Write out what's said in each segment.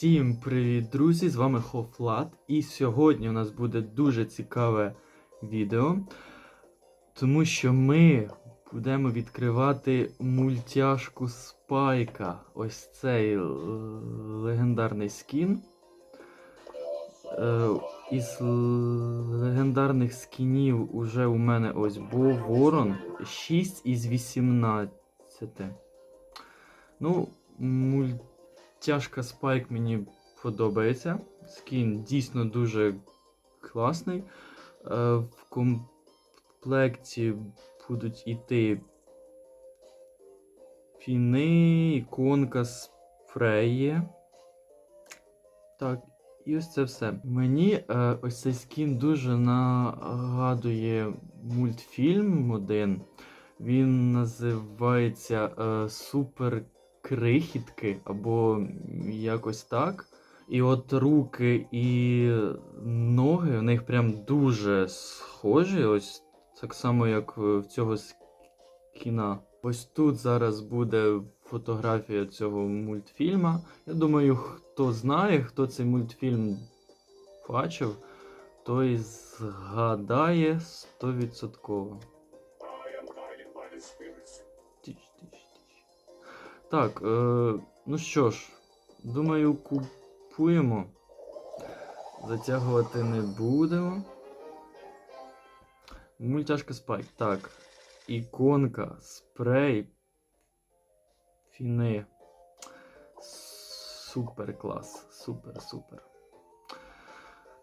Всім привіт, друзі! З вами Хофлат. І сьогодні у нас буде дуже цікаве відео, тому що ми будемо відкривати мультяшку Спайка. Ось цей легендарний скін. Е, Із легендарних скінів уже у мене ось був Ворон 6 із 18. Ну, мультяшка Спайк мені подобається. Скін дійсно дуже класний. Е, В комплекті будуть іти піни, іконка, спреї. Так, і ось це все. Мені е, ось цей скін дуже нагадує мультфільм один. Він називається е, Супер Крихітки або якось так. І от руки і ноги в них прям дуже схожі. Ось так само, як в цього скіна. Ось тут зараз буде фотографія цього мультфільма. Я думаю, хто знає, хто цей мультфільм бачив, той згадає 100%. Так, е, ну що ж, думаю, купуємо. Затягувати не будемо. Мультяшка спайк. Так. Іконка, спрей. Фіни. Супер клас. Супер, супер.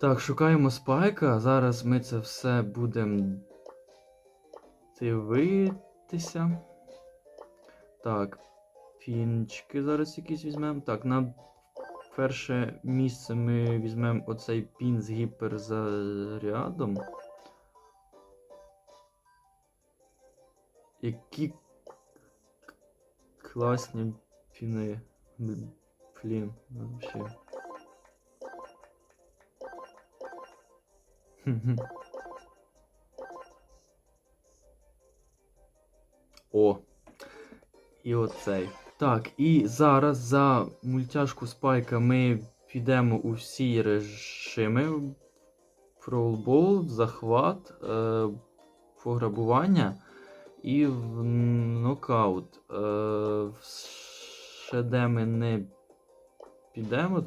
Так, шукаємо спайка. Зараз ми це все будемо дивитися. Так, пінчики зараз якісь візьмемо. Так, на перше місце ми візьмемо оцей пін з гіперзарядом. Які класні піни. Блін, вообще. О. І оцей. Так, і зараз за мультяшку спайка ми підемо у всі режими. Пролбол, захват, е, пограбування і в нокаут. Е, ще де ми не підемо,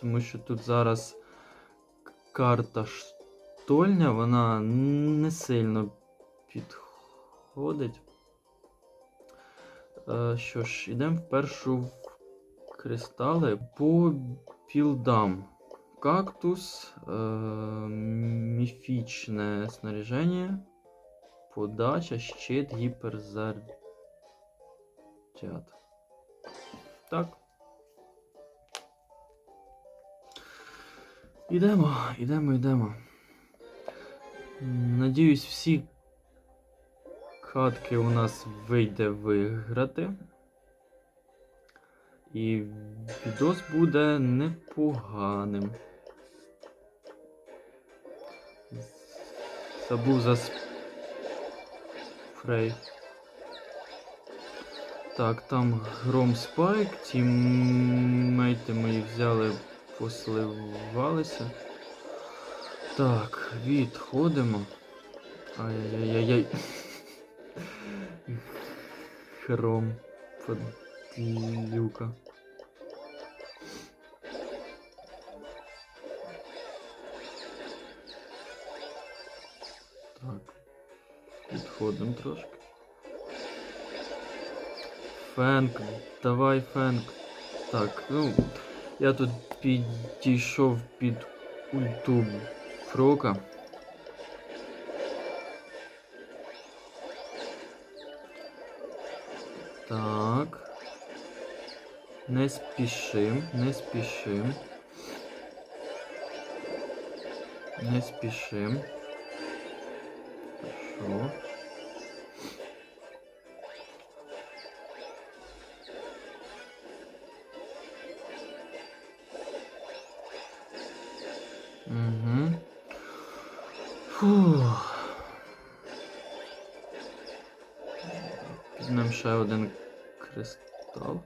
тому що тут зараз карта штольня, вона не сильно підходить. Е, що ж, йдемо в кристали по білдам. Кактус, е, міфічне снаряження, подача, щит, гіперзаряд. Так. Ідемо, ідемо, йдемо. Надіюсь, всі катки у нас вийде виграти. І відос буде непоганим. Забув за спрей. Так, там гром спайк, тіммейти мої взяли, посливалися. Так, відходимо. Ай-яй-яй-яй. Хром. Подлюка. Так. Відходимо трошки. Фенк, давай фенк. Так, ну. Я тут підійшов під ульту Фрока. Так. Не спішим, не спішим. Не спішим. Хорошо. Угу. Фух. Ще один кристал.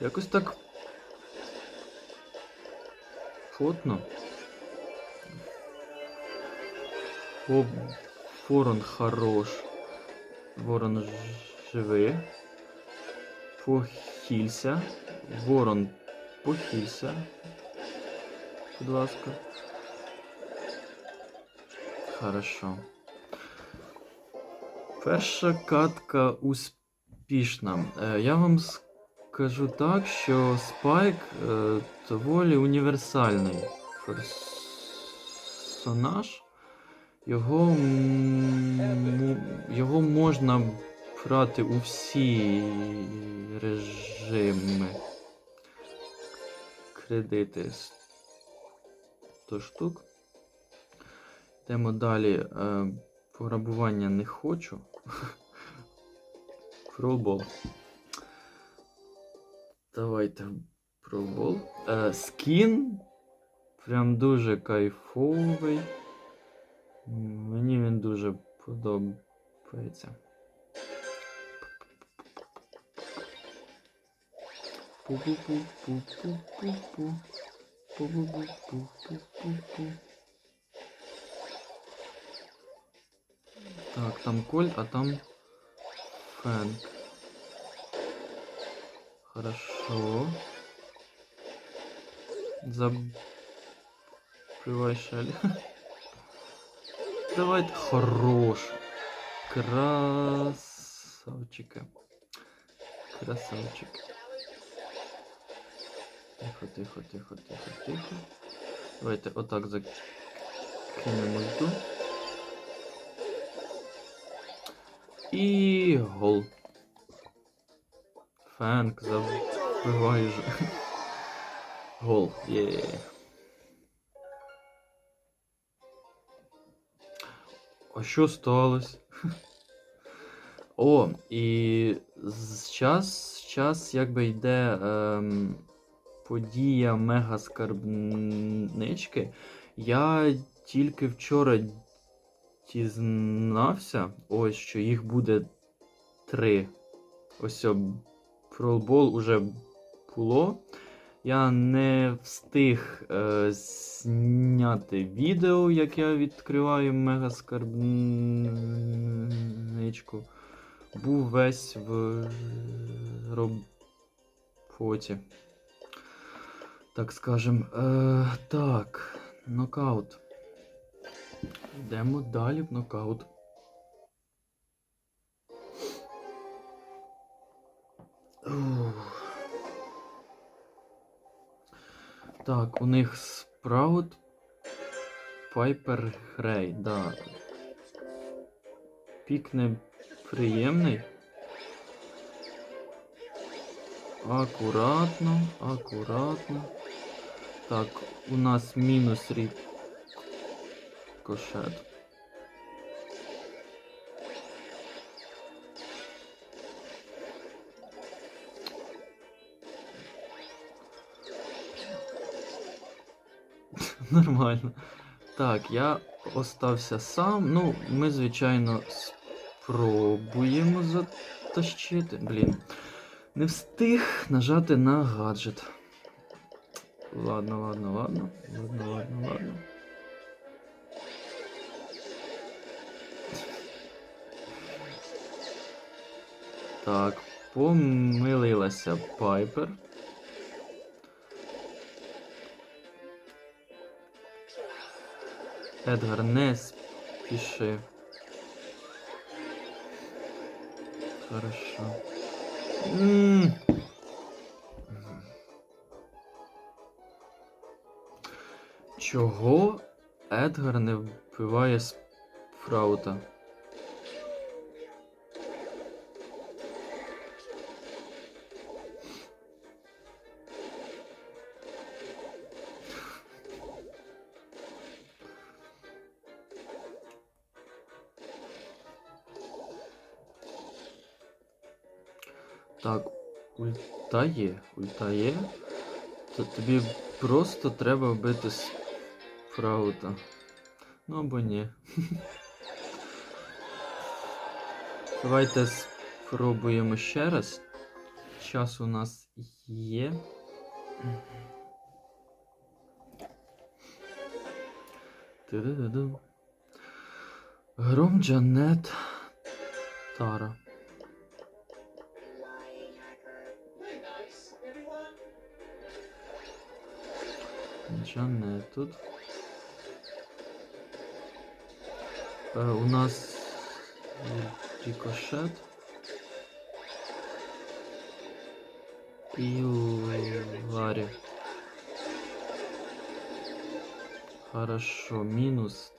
Якось так. Фотно. О, ворон хорош. Ворон ж- живий. Похилься. Ворон похилься. Будь ласка. Хорошо. Перша катка успішна. Е, я вам скажу так, що Спайк е, доволі універсальний персонаж. Його, його можна брати у всі режими. Кредити 100 штук. Йдемо далі. Е, пограбування не хочу. Фролбол. Давайте фролбол. Е, скін. Прям дуже кайфовий. Мені він дуже подобається. Пу-пу-пу-пу-пу-пу-пу. Пу-пу-пу-пу-пу-пу-пу. Так, там Коль, а там Фэнк. Хорошо. Шаль. Давай, хорош. Красавчика. Красавчик. Тихо, тихо, тихо, тихо, тихо. Давайте отак закинемо льду. І гол. Фенк забиває ж. Гол. Є. А що сталося? О, і з час, час якби йде ем, подія мега скарбнички. Я тільки вчора дізнався, ось що їх буде три. Ось о, пролбол уже було. Я не встиг е, зняти відео, як я відкриваю мега скарбничку. Був весь в роботі. Так скажем. Е, так, нокаут. Йдемо далі в нокаут. Ух. Так, у них спраут Пайпер Грей, да. Пік неприємний. Акуратно, акуратно. Так, у нас мінус рік кошет. Нормально. Так, я остався сам. Ну, ми, звичайно, спробуємо затащити. Блін. Не встиг нажати на гаджет. Ладно, ладно, ладно. Ладно, ладно, ладно. Так, помилилася Пайпер. Едгар, не спіши. Хорошо. М. Чого Едгар не вбиває спраута? Так, ульта є, ульта є. То тобі просто треба вбити спраута. Ну або ні. Давайте спробуємо ще раз. час у нас є. Гром Джанет Тара. Джанет тут. Е, у нас рикошет. І Ларі. Хорошо, мінус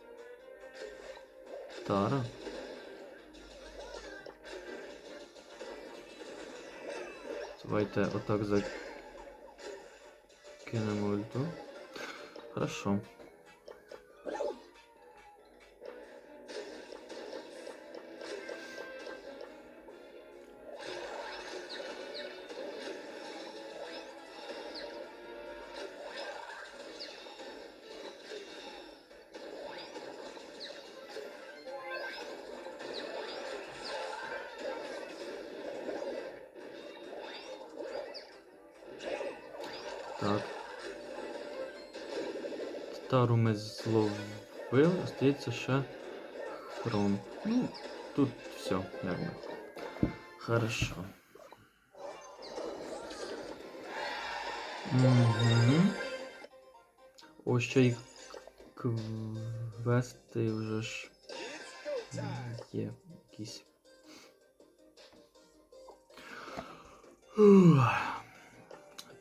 Тара. Давайте отак закинемо ульту. Хорошо. Тару ми зловили, остається ще хром. Ну, тут все, якби. Хорошо. Угу. О, ще й квести вже ж є якісь.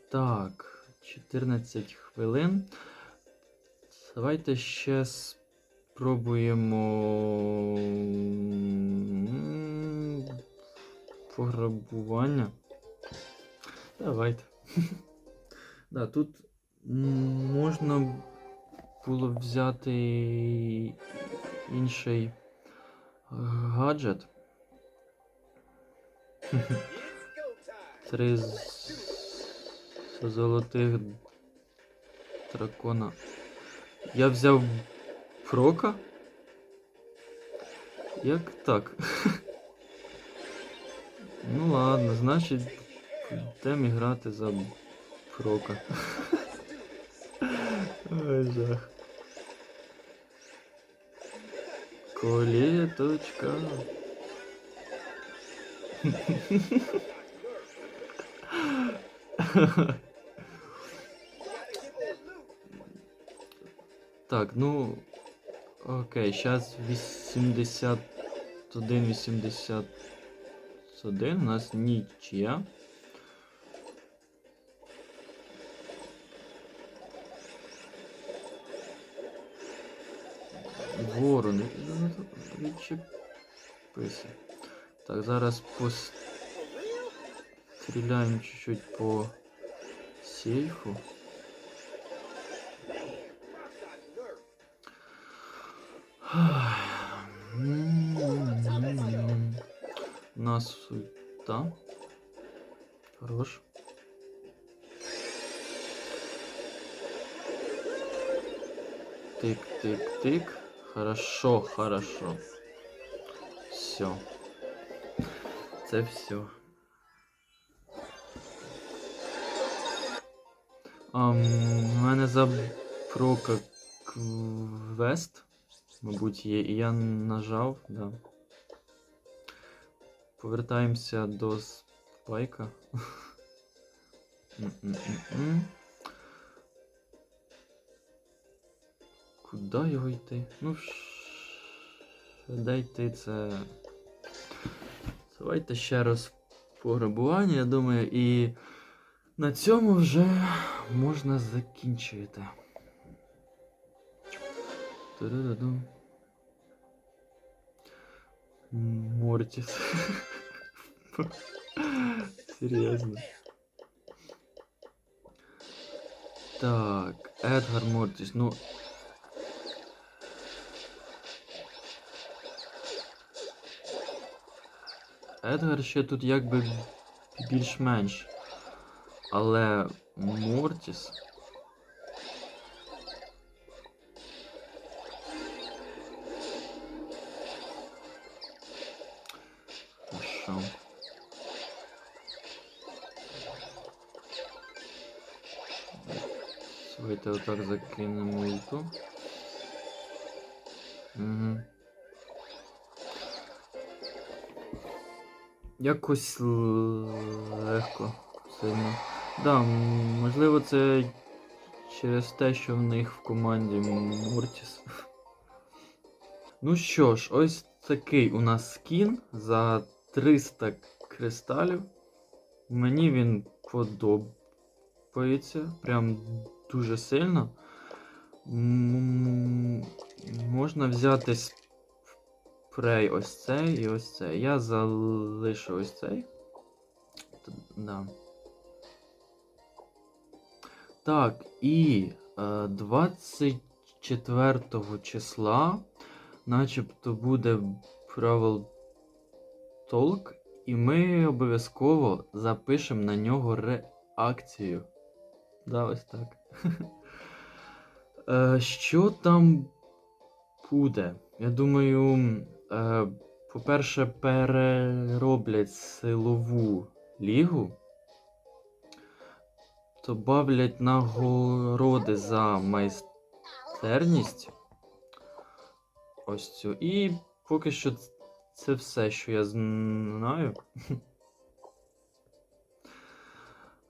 Так, 14 хвилин. Давайте ще спробуємо пограбування. Давайте. Да, тут можна було взяти інший гаджет. Три золотих дракона. Я взяв прока? Як так? ну ладно, значить, йдемо грати за прока. Ой, жах. Колеточка. Так, ну. Окей, зараз 81, 81. У нас нічия. Ворони. Відчепися. Так, зараз постріляємо чуть-чуть по сейфу. Нас ульта. Хорош. Тик, тик, тик. Хорошо, хорошо. Все. Це все. А, м, у мене за прока квест, мабуть, є, і я нажав, да. Повертаємося до спайка. Куди його йти? Ну, де йти це. Давайте ще раз пограбування, я думаю, і на цьому вже можна закінчити. Ту-ду-ду-ду. Мортіс. Серйозно. Так, Едгар Мортіс, ну. Едгар ще тут якби більш-менш. Але Мортіс. пішов. Давайте отак закинемо ульту. Угу. Якось легко сильно. Да, можливо це через те, що в них в команді Мортіс. Ну що ж, ось такий у нас скін за 300 кристалів. Мені він подобається. Прям дуже сильно. М, Можна взяти спрей ось цей і ось цей. Я залишу ось цей. Да. Так, і е, 24 числа, начебто, буде Travel Talk, і ми обов'язково запишемо на нього реакцію. Да, ось так. Е, що там буде? Я думаю, е, по-перше, перероблять силову лігу. Добавлять нагороди за майстерність. Ось цю. І поки що це все, що я знаю.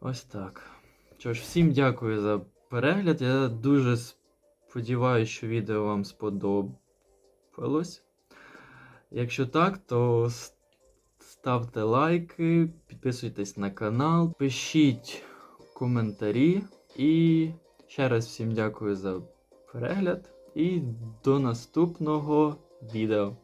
Ось так. Що ж, всім дякую за перегляд. Я дуже сподіваюся, що відео вам сподобалось. Якщо так, то ставте лайки, підписуйтесь на канал, пишіть коментарі. І ще раз всім дякую за перегляд. І до наступного відео.